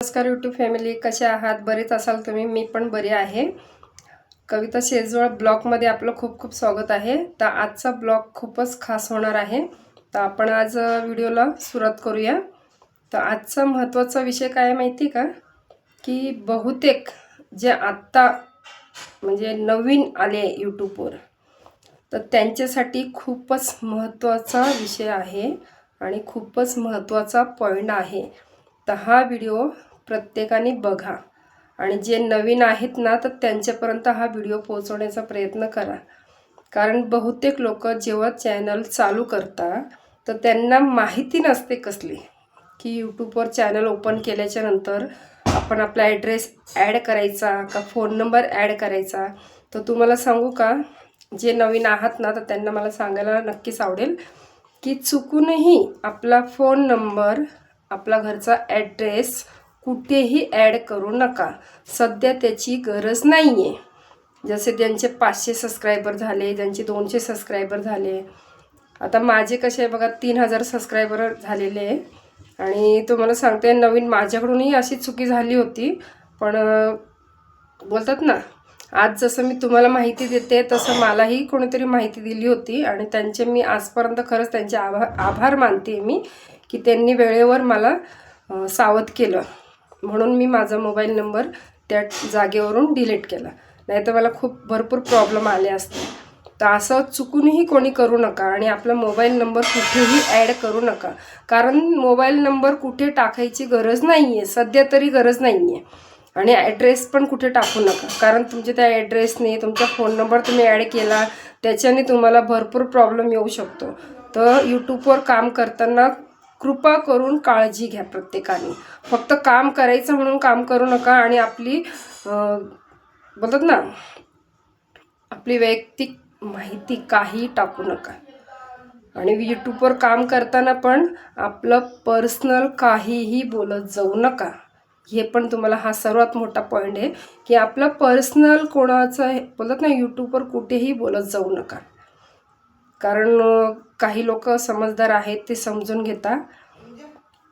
नमस्कार YouTube family कसे आहात? बरेच असाल तुम्ही मी पण बरी आहे. कविता शेजवळ ब्लॉगमध्ये आपलं खूप खूप स्वागत आहे. तर आजचा ब्लॉग खूपच खास होणार आहे. तर आपण आज व्हिडिओला सुरुवात करूया. तर आजचा महत्त्वाचा विषय काय आहे माहिती का? की बहुतेक जे आत्ता म्हणजे नवीन आले यूट्यूबवर तर त्यांच्यासाठी खूपच महत्त्वाचा विषय आहे आणि खूपच महत्त्वाचा पॉईंट आहे. तर हा व्हिडिओ प्रत्येकाने बघा. आणि जे नवीन आहेत ना तर त्यांच्यापर्यंत हा व्हिडिओ पोहोचवण्याचा प्रयत्न करा. कारण बहुतेक लोक जेव्हा चॅनल चालू करतात तर त्यांना माहिती नसते कसली की यूट्यूबवर चॅनल ओपन केल्याच्यानंतर आपण आपला ॲड्रेस ॲड करायचा का फोन नंबर ॲड करायचा. तर तुम्हाला सांगू का जे नवीन आहात ना तर त्यांना मला सांगायला नक्कीच आवडेल की चुकूनही आपला फोन नंबर आपला घरचा ॲड्रेस कुठेही ॲड करू नका. सध्या त्याची गरज नाही आहे जसे त्यांचे पाचशे सबस्क्रायबर झाले त्यांचे दोनशे सबस्क्रायबर झाले. आता माझे कसे आहे बघा तीन हजार सबस्क्रायबर झालेले आहे. आणि तुम्हाला सांगते नवीन माझ्याकडूनही अशी चुकी झाली होती. पण बोलतात ना आज जसं मी तुम्हाला माहिती देते तसं मलाही कोणीतरी माहिती दिली होती. आणि त्यांचे मी आजपर्यंत खरंच त्यांचे आभार आभार मानते मी की त्यांनी वेळेवर मला सावध केलं. म्हणून मी माझा मोबाईल नंबर त्या जागेवरून डिलीट केला. नाही तर मला खूप भरपूर प्रॉब्लेम आले असते. तर असं चुकूनही कोणी करू नका आणि आपला मोबाईल नंबर कुठेही ॲड करू नका. कारण मोबाईल नंबर कुठे टाकायची गरज नाही आहे सध्या तरी गरज नाही आहे आणि ॲड्रेस पण कुठे टाकू नका. कारण तुमच्या त्या ॲड्रेसने तुमचा फोन नंबर तुम्ही ॲड केला त्याच्याने तुम्हाला भरपूर प्रॉब्लेम येऊ शकतो. तर यूट्यूबवर काम करताना कृपा करून काळजी घ्या प्रत्येकाने. फक्त काम करायचं म्हणून काम करू नका आणि आपली बोलतात ना आपली वैयक्तिक माहिती काही टाकू नका. आणि यूट्यूबवर काम करताना पण आपलं पर्सनल काहीही बोलत जाऊ नका. हे पण तुम्हाला हा सर्वात मोठा पॉईंट आहे की आपलं पर्सनल कोणाचं बोलत ना यूट्यूबवर कुठेही बोलत जाऊ नका. कारण काही लोक समजदार आहेत ते समजून घेता.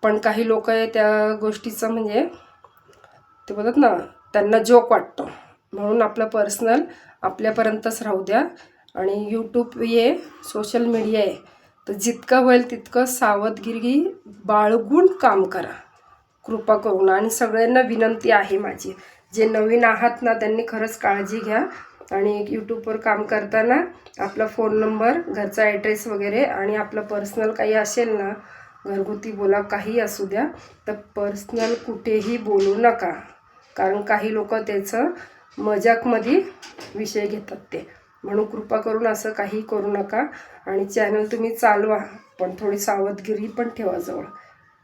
पण काही लोक त्या गोष्टीचं म्हणजे ते बोलतात ना त्यांना जोक वाटतो. म्हणून आपलं पर्सनल आपल्यापर्यंतच राहू द्या. आणि यूट्यूब हे सोशल मीडिया आहे. तर जितकं होईल तितकं सावधगिरी बाळगून काम करा. कृपा करून. आणि सगळ्यांना विनंती आहे माझी. जे नवीन आहात ना त्यांनी खरंच काळजी घ्या. आणि यूट्यूबवर काम करताना आपला फोन नंबर घरचा ॲड्रेस वगैरे आणि आपलं पर्सनल काही असेल ना घरगुती बोला काही असू द्या तर पर्सनल कुठेही बोलू नका. कारण काही लोक त्याचं मजाकमध्ये विषय घेतात ते. म्हणून कृपा करून असं काही करू नका आणि चॅनल तुम्ही चालवा पण थोडी सावधगिरी पण ठेवा जवळ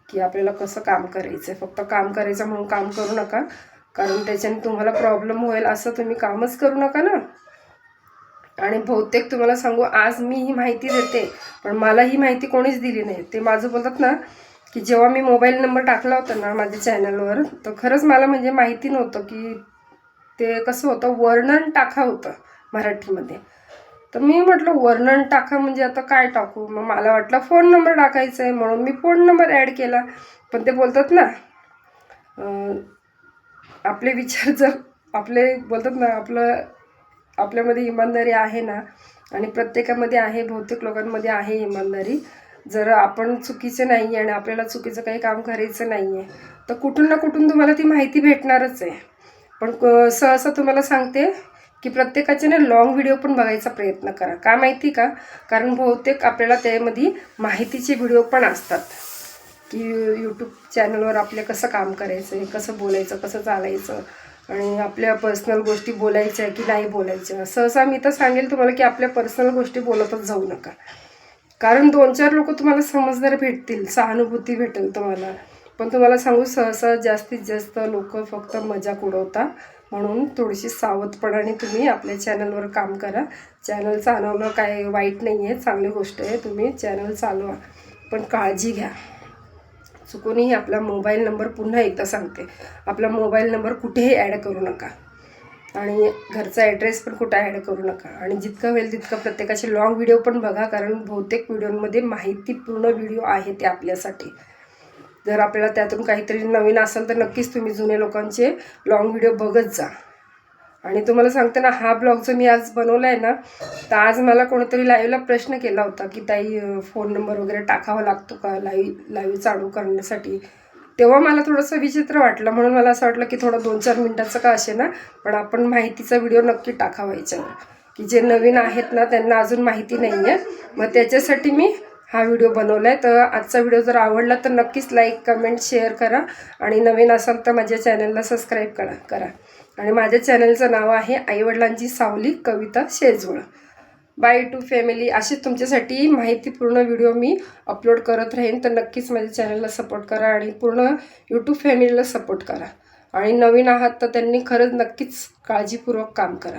की आपल्याला कसं काम करायचं आहे फक्त काम करायचं म्हणून काम करू नका कारण त्याच्याने तुम्हाला प्रॉब्लेम होईल असं तुम्ही कामच करू नका ना. आणि बहुतेक तुम्हाला सांगू आज मी ही माहिती देते पण मला ही माहिती कोणीच दिली नाही. ते माझं बोलतात ना की जेव्हा मी मोबाईल नंबर टाकला होता ना माझ्या चॅनलवर तर खरंच मला म्हणजे माहिती नव्हतं की ते कसं होतं वर्णन टाका होतं मराठीमध्ये. तर मी म्हटलं वर्णन टाका म्हणजे आता काय टाकू? मग मला वाटलं फोन नंबर टाकायचा आहे म्हणून मी फोन नंबर ॲड केला. पण ते बोलतात ना आपले विचार जर आपले बोलतात ना आपलं आपल्यामध्ये इमानदारी आहे ना आणि प्रत्येकामध्ये आहे बहुतेक लोकांमध्ये आहे इमानदारी जर आपण चुकीचे नाही आहे आणि आपल्याला चुकीचं काही काम करायचं नाही आहे तर कुठून ना कुठून तुम्हाला ती माहिती भेटणारच आहे. पण सहसा तुम्हाला सांगते की प्रत्येकाचे ना लॉंग व्हिडिओ पण बघायचा प्रयत्न करा. का माहिती का? कारण बहुतेक आपल्याला त्यामध्ये माहितीचे व्हिडिओ पण असतात. की यूट्यूब चॅनलवर आपल्या कसं काम करायचं आहे कसं बोलायचं कसं चालायचं आणि आपल्या पर्सनल गोष्टी बोलायच्या की नाही बोलायच्या. सहसा मी तर सांगेल तुम्हाला की आपल्या पर्सनल गोष्टी बोलतच जाऊ नका. कारण दोन चार लोक तुम्हाला समजदार भेटतील सहानुभूती भेटेल तुम्हाला. पण तुम्हाला सांगू सहसा जास्तीत जास्त लोक फक्त मजाक उडवता. म्हणून थोडीशी सावधपणाने तुम्ही आपल्या चॅनलवर काम करा. चॅनल चालवणं काय वाईट नाही आहे चांगली गोष्ट आहे. तुम्ही चॅनल चालवा. पण काळजी घ्या. चुकूनही आपला मोबाईल नंबर पुन्हा एकदा सांगते. आपला मोबाईल नंबर कुठेही ॲड करू नका. आणि घरचा ॲड्रेस पण कुठं ॲड करू नका. आणि जितकं होईल तितकं प्रत्येकाचे लॉंग व्हिडिओ पण बघा कारण बहुतेक व्हिडिओमध्ये माहितीपूर्ण व्हिडिओ आहे ते आपल्यासाठी. जर आपल्याला त्यातून काहीतरी नवीन असेल तर नक्कीच तुम्ही जुने लोकांचे लॉंग व्हिडिओ बघत जा. आणि तुम्हाला सांगते ना हा ब्लॉग जो मी आज बनवला आहे ना तर आज मला कोणीतरी लाईव्हला प्रश्न केला होता की ताई फोन नंबर वगैरे टाकावा लागतो का लाईव्ह लाईव्ह चालू करण्यासाठी? तेव्हा मला थोडंसं विचित्र वाटलं. म्हणून मला असं वाटलं की थोडं दोन चार मिनटाचं का असे ना पण आपण माहितीचा व्हिडिओ नक्की टाकावा याच्यावर. की जे नवीन आहेत ना त्यांना अजून माहिती नाही आहे मग त्याच्यासाठी मी हा व्हिडिओ बनवला आहे तर आजचा व्हिडिओ जर आवडला तर नक्कीच लाईक कमेंट शेअर करा. आणि नवीन असाल तर माझ्या चॅनलला सबस्क्राईब करा. करा. आणि माझ्या चॅनलचं नाव आहे आईवडिलांची सावली Kavita Shejwal. Bye to family अशीच तुमच्यासाठी माहितीपूर्ण व्हिडिओ मी अपलोड करत राहीन. तर नक्कीच माझ्या चॅनलला सपोर्ट करा आणि पूर्ण यूट्यूब फॅमिलीला सपोर्ट करा. आणि नवीन आहात तर त्यांनी खरंच नक्कीच काळजीपूर्वक काम करा.